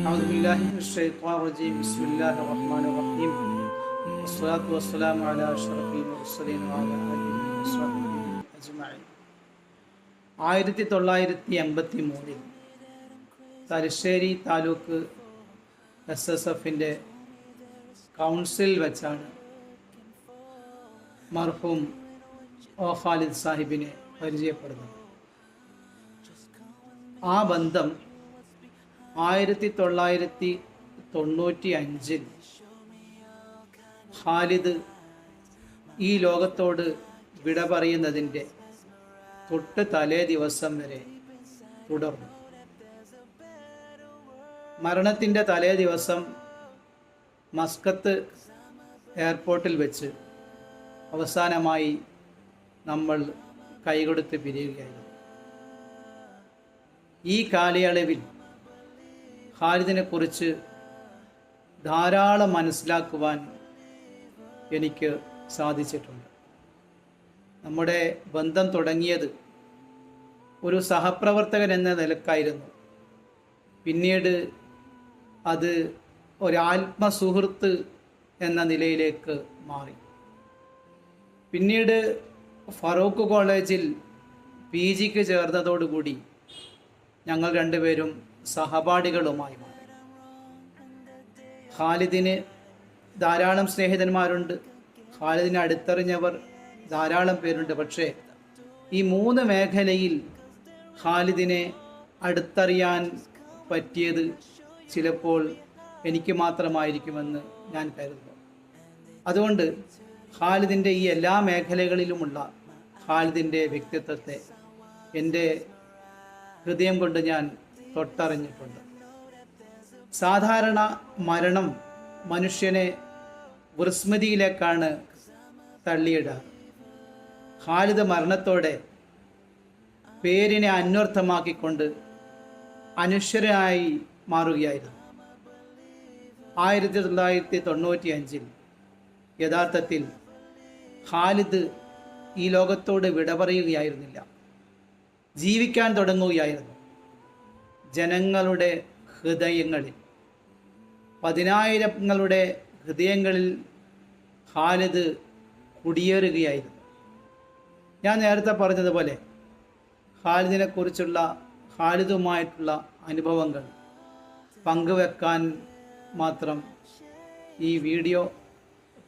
أعوذ بالله من الشيطان الرجيم بسم الله الرحمن الرحيم والصلاة والسلام على أشرف المرسلين وعلى آله وصحبه أجمعين ആയിരത്തി തൊള്ളായിരത്തി എൺപത്തി മൂന്നിൽ തലശ്ശേരി താലൂക്ക് എസ് എസ് എഫിൻ്റെ കൗൺസിൽ വെച്ചാണ് മർഹൂം ഒ ഖാലിദ് സാഹിബിനെ പരിചയപ്പെടുന്നത് ആ ബന്ധം ആയിരത്തി തൊള്ളായിരത്തി തൊണ്ണൂറ്റി അഞ്ചിൽ ഖാലിദ് ഈ ലോകത്തോട് വിട പറയുന്നതിന്റെ തൊട്ട് തലേ ദിവസം വരെ തുടർന്നു. മരണത്തിന്റെ തലേ ദിവസം മസ്കത്ത് എയർപോർട്ടിൽ വെച്ച് അവസാനമായി നമ്മൾ കൈകൊടുത്ത് പിരിയുകയായിരുന്നു. ഈ കാലയളവിൽ ഖാലിദിനെക്കുറിച്ച് ധാരാളം മനസ്സിലാക്കുവാൻ എനിക്ക് സാധിച്ചിട്ടുണ്ട്. നമ്മുടെ ബന്ധം തുടങ്ങിയത് ഒരു സഹപ്രവർത്തകൻ എന്ന നിലക്കായിരുന്നു. പിന്നീട് അത് ഒരാത്മസുഹൃത്ത് എന്ന നിലയിലേക്ക് മാറി. പിന്നീട് ഫറൂഖ് കോളേജിൽ പി ജിക്ക് ചേർന്നതോടുകൂടി ഞങ്ങൾ രണ്ടുപേരും സഹപാഠികളുമായി മാറി. ഖാലിദിന് ധാരാളം സ്നേഹിതന്മാരുണ്ട്. ഖാലിദിനെ അടുത്തറിഞ്ഞവർ ധാരാളം പേരുണ്ട്. പക്ഷേ ഈ മൂന്ന് മേഖലയിൽ ഖാലിദിനെ അടുത്തറിയാൻ പറ്റിയത് ചിലപ്പോൾ എനിക്ക് മാത്രമായിരിക്കുമെന്ന് ഞാൻ കരുതുന്നു. അതുകൊണ്ട് ഖാലിദിന്റെ ഈ എല്ലാ മേഖലകളിലുമുള്ള ഖാലിദിന്റെ വ്യക്തിത്വത്തെ എന്റെ ഹൃദയം കൊണ്ട് ഞാൻ തൊട്ടറിഞ്ഞിട്ടുണ്ട്. സാധാരണ മരണം മനുഷ്യനെ വിസ്മൃതിയിലേക്കാണ് തള്ളിയിടുക. ഖാലിദ് മരണത്തോടെ പേരിനെ അന്വർത്ഥമാക്കിക്കൊണ്ട് അനുശ്വരനായി മാറുകയായിരുന്നു. ആയിരത്തി തൊള്ളായിരത്തി തൊണ്ണൂറ്റി അഞ്ചിൽ യഥാർത്ഥത്തിൽ ഖാലിദ് ഈ ലോകത്തോട് വിട പറയുകയായിരുന്നില്ല ജീവിക്കാൻ തുടങ്ങുകയായിരുന്നു. ജനങ്ങളുടെ ഹൃദയങ്ങളിൽ പതിനായിരങ്ങളുടെ ഹൃദയങ്ങളിൽ ഖാലിദ് കുടിയേറുകയായിരുന്നു. ഞാൻ നേരത്തെ പറഞ്ഞതുപോലെ ഖാലിദിനെ കുറിച്ചുള്ള ഖാലിദുമായിട്ടുള്ള അനുഭവങ്ങൾ പങ്കുവെക്കാൻ മാത്രം ഈ വീഡിയോ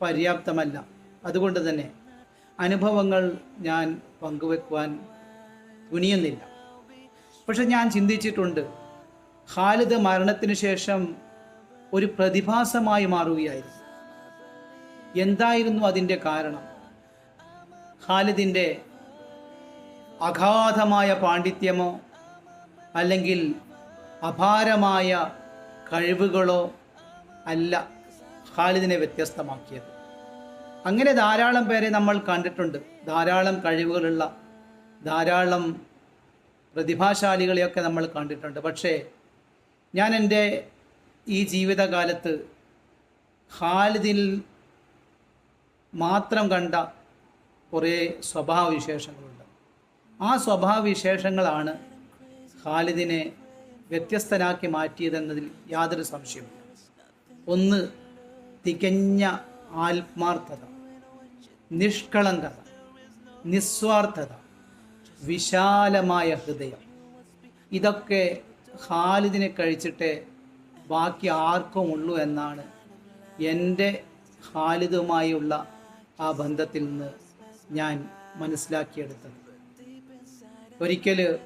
പര്യാപ്തമല്ല. അതുകൊണ്ട് തന്നെ അനുഭവങ്ങൾ ഞാൻ പങ്കുവെക്കുവാൻ തുനിയുന്നില്ല. പക്ഷെ ഞാൻ ചിന്തിച്ചിട്ടുണ്ട് ഖാലിദ് മരണത്തിന് ശേഷം ഒരു പ്രതിഭാസമായി മാറുകയായിരുന്നു. എന്തായിരുന്നു അതിന്റെ കാരണം? ഖാലിദിന്റെ അഗാധമായ പാണ്ഡിത്യമോ അല്ലെങ്കിൽ അപാരമായ കഴിവുകളോ അല്ല ഖാലിദിനെ വ്യത്യസ്തമാക്കിയത്. അങ്ങനെ ധാരാളം പേരെ നമ്മൾ കണ്ടിട്ടുണ്ട്. ധാരാളം കഴിവുകളുള്ള ധാരാളം പ്രതിഭാശാലികളെയൊക്കെ നമ്മൾ കണ്ടിട്ടുണ്ട്. പക്ഷേ ഞാൻ എന്റെ ഈ ജീവിതകാലത്ത് ഖാലിദിൽ മാത്രം കണ്ട കുറേ സ്വഭാവവിശേഷങ്ങളുണ്ട്. ആ സ്വഭാവവിശേഷങ്ങളാണ് ഖാലിദിനെ വ്യത്യസ്തനാക്കി മാറ്റിയതെന്നതിൽ യാതൊരു സംശയമില്ല ഒന്ന് തികഞ്ഞ ആത്മാർത്ഥത. നിഷ്കളങ്കത നിസ്വാർത്ഥത വിശാലമായ ഹൃദയം. ഇതൊക്കെ ഖാലിദിനെ കഴിച്ചിട്ട് ബാക്കി ആർക്കും ഉള്ളൂ എന്നാണ് എന്റെ ഖാലിദുമായുള്ള ആ ബന്ധത്തിൽ നിന്ന് ഞാൻ മനസ്സിലാക്കിയെടുത്തത്. ഒരിക്കൽ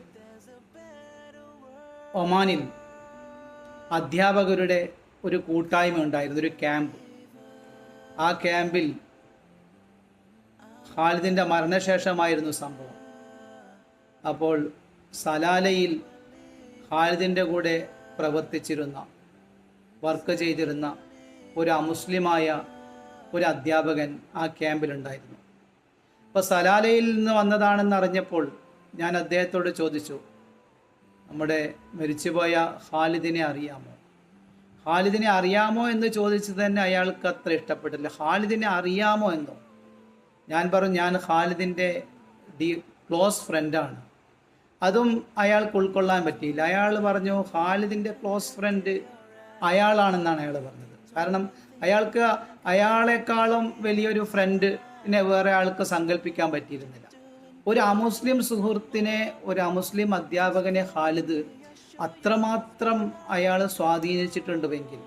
ഒമാനിൽ അധ്യാപകരുടെ ഒരു കൂട്ടായ്മ ഉണ്ടായിരുന്നു ഒരു ക്യാമ്പ്. ആ ക്യാമ്പിൽ ഖാലിദിന്റെ മരണശേഷമായിരുന്നു സംഭവം. അപ്പോൾ സലാലയിൽ ഖാലിദിന്റെ കൂടെ പ്രവർത്തിച്ചിരുന്ന വർക്ക് ചെയ്തിരുന്ന ഒരു അമുസ്ലിമായ ഒരു അധ്യാപകൻ ആ ക്യാമ്പിലുണ്ടായിരുന്നു. അപ്പോൾ സലാലയിൽ നിന്ന് വന്നതാണെന്ന് അറിഞ്ഞപ്പോൾ ഞാൻ അദ്ദേഹത്തോട് ചോദിച്ചു നമ്മുടെ മരിച്ചുപോയ ഖാലിദിനെ അറിയാമോ? ഖാലിദിനെ അറിയാമോ? എന്ന് ചോദിച്ചത് തന്നെ അയാൾക്ക് അത്ര ഇഷ്ടപ്പെട്ടില്ല. ഖാലിദിനെ അറിയാമോ? എന്നോ. ഞാൻ പറഞ്ഞു ഞാൻ ഖാലിദിന്റെ ദി ക്ലോസ് ഫ്രണ്ടാണ്. അതും അയാൾക്ക് ഉൾക്കൊള്ളാൻ പറ്റിയില്ല. അയാൾ പറഞ്ഞു ഖാലിദിന്റെ ക്ലോസ് ഫ്രണ്ട് അയാളാണെന്നാണ് അയാൾ പറഞ്ഞത്. കാരണം അയാൾക്ക് അയാളെക്കാളും വലിയൊരു ഫ്രണ്ടിനെ വേറെ ആൾക്ക് സങ്കല്പിക്കാൻ പറ്റിയിരുന്നില്ല. ഒരു അമുസ്ലിം സുഹൃത്തിനെ ഒരു അമുസ്ലിം അധ്യാപകനെ ഖാലിദ് അത്രമാത്രം അയാൾ സ്വാധീനിച്ചിട്ടുണ്ടെങ്കിൽ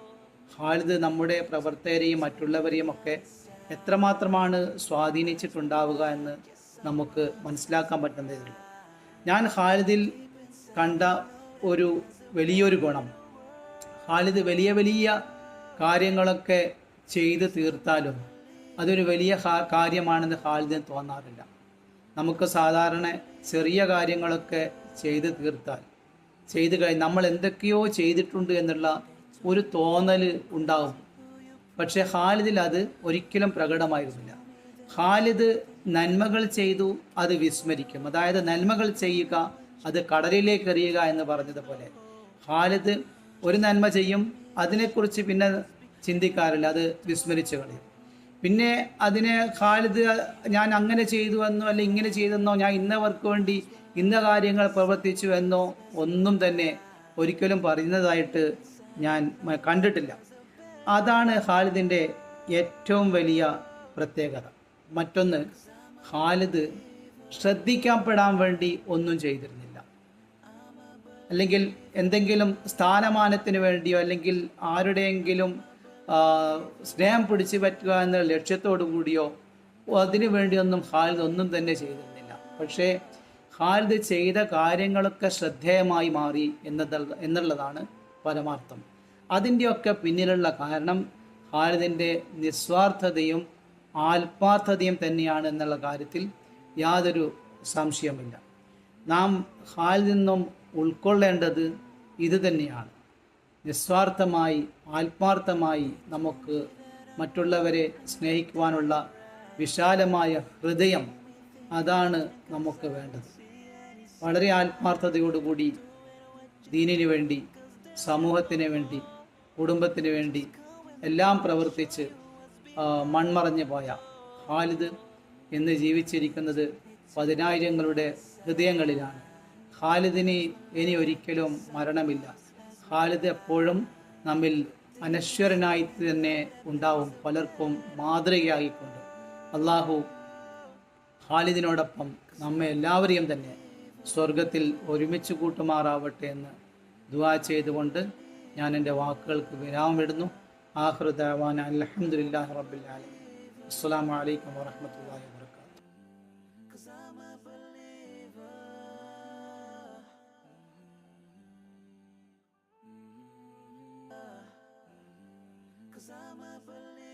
ഖാലിദ് നമ്മുടെ പ്രവർത്തകരെയും മറ്റുള്ളവരെയും ഒക്കെ എത്രമാത്രമാണ് സ്വാധീനിച്ചിട്ടുണ്ടാവുക എന്ന് നമുക്ക് മനസ്സിലാക്കാൻ പറ്റുന്നതേ ഞാൻ ഖാലിദിൽ കണ്ട ഒരു വലിയൊരു ഗുണം. ഖാലിദ് വലിയ വലിയ കാര്യങ്ങളൊക്കെ ചെയ്ത് തീർത്താലും അതൊരു വലിയ കാര്യമാണെന്ന് ഖാലിദിന് തോന്നാറില്ല. നമുക്ക് സാധാരണ ചെറിയ കാര്യങ്ങളൊക്കെ ചെയ്ത് തീർത്താൽ ചെയ്ത് കഴിഞ്ഞ് നമ്മൾ എന്തൊക്കെയോ ചെയ്തിട്ടുണ്ട് എന്നുള്ള ഒരു തോന്നൽ ഉണ്ടാകും പക്ഷേ ഖാലിദിൽ അത് ഒരിക്കലും പ്രകടമായിരുന്നില്ല. ഖാലിദ് നന്മകൾ ചെയ്തു അത് വിസ്മരിക്കും. അതായത് നന്മകൾ ചെയ്യുക അത് കടലിലേക്ക് എറിയുക എന്ന് പറഞ്ഞതുപോലെ. ഖാലിദ് ഒരു നന്മ ചെയ്യും അതിനെക്കുറിച്ച് പിന്നെ ചിന്തിക്കാറില്ല അത് വിസ്മരിച്ചു കളയും. പിന്നെ അതിനെ ഖാലിദ് ഞാൻ അങ്ങനെ ചെയ്തു എന്നോ അല്ല ഇങ്ങനെ ചെയ്തെന്നോ ഞാൻ ഇന്നവർക്ക് വേണ്ടി ഇന്ന കാര്യങ്ങൾ പ്രവർത്തിച്ചു എന്നോ ഒന്നും തന്നെ ഒരിക്കലും പറയുന്നതായിട്ട് ഞാൻ കണ്ടിട്ടില്ല. അതാണ് ഖാലിദിന്റെ ഏറ്റവും വലിയ പ്രത്യേകത. മറ്റൊന്ന് ഖാലിദ് ശ്രദ്ധിക്കപ്പെടാൻ വേണ്ടി ഒന്നും ചെയ്തിരുന്നില്ല. അല്ലെങ്കിൽ എന്തെങ്കിലും സ്ഥാനമാനത്തിന് വേണ്ടിയോ അല്ലെങ്കിൽ ആരുടെയെങ്കിലും സ്നേഹം പിടിച്ചു പറ്റുക എന്ന ലക്ഷ്യത്തോടു കൂടിയോ അതിനു വേണ്ടിയൊന്നും ഖാലിദ് ഒന്നും തന്നെ ചെയ്തിരുന്നില്ല. പക്ഷേ ഖാലിദ് ചെയ്ത കാര്യങ്ങളൊക്കെ ശ്രദ്ധേയമായി മാറി എന്നത് എന്നുള്ളതാണ് പരമാർത്ഥം. അതിന്റെയൊക്കെ പിന്നിലുള്ള കാരണം ഖാലിദിന്റെ നിസ്വാർത്ഥതയും ആത്മാർത്ഥതയും തന്നെയാണ് എന്നുള്ള കാര്യത്തിൽ യാതൊരു സംശയമില്ല നാം ഖാലിദിൽ നിന്നും ഉൾക്കൊള്ളേണ്ടത് ഇത് തന്നെയാണ്. നിസ്വാർത്ഥമായി ആത്മാർത്ഥമായി നമുക്ക് മറ്റുള്ളവരെ സ്നേഹിക്കുവാനുള്ള വിശാലമായ ഹൃദയം അതാണ് നമുക്ക് വേണ്ടത്. വളരെ ആത്മാർത്ഥതയോടുകൂടി ദീനിനു വേണ്ടി സമൂഹത്തിന് വേണ്ടി കുടുംബത്തിന് വേണ്ടി എല്ലാം പ്രവർത്തിച്ച് മൺമറഞ്ഞു പോയ ഖാലിദ് ഇന്ന് ജീവിച്ചിരിക്കുന്നത് പതിനായിരങ്ങളുടെ ഹൃദയങ്ങളിലാണ്. ഖാലിദിന് ഇനി ഒരിക്കലും മരണമില്ല. ഖാലിദ് എപ്പോഴും നമ്മിൽ അനശ്വരനായി തന്നെ ഉണ്ടാവും പലർക്കും മാതൃകയായിക്കൊണ്ട്. അള്ളാഹു ഖാലിദിനോടൊപ്പം നമ്മെ എല്ലാവരെയും തന്നെ സ്വർഗത്തിൽ ഒരുമിച്ച് കൂട്ടുമാറാവട്ടെ എന്ന് ദുവാ ചെയ്തുകൊണ്ട് ഞാൻ എന്റെ വാക്കുകൾക്ക് വിരാമമിടുന്നു ആഹൃദാവാൻ അലഹമുല്ലാ റബ്ബിൽ ആലമീൻ. അസ്സലാമു അലൈക്കും വറഹ്മത്തുള്ളാഹി വബറകാതുഹു. Cause I'm a believer.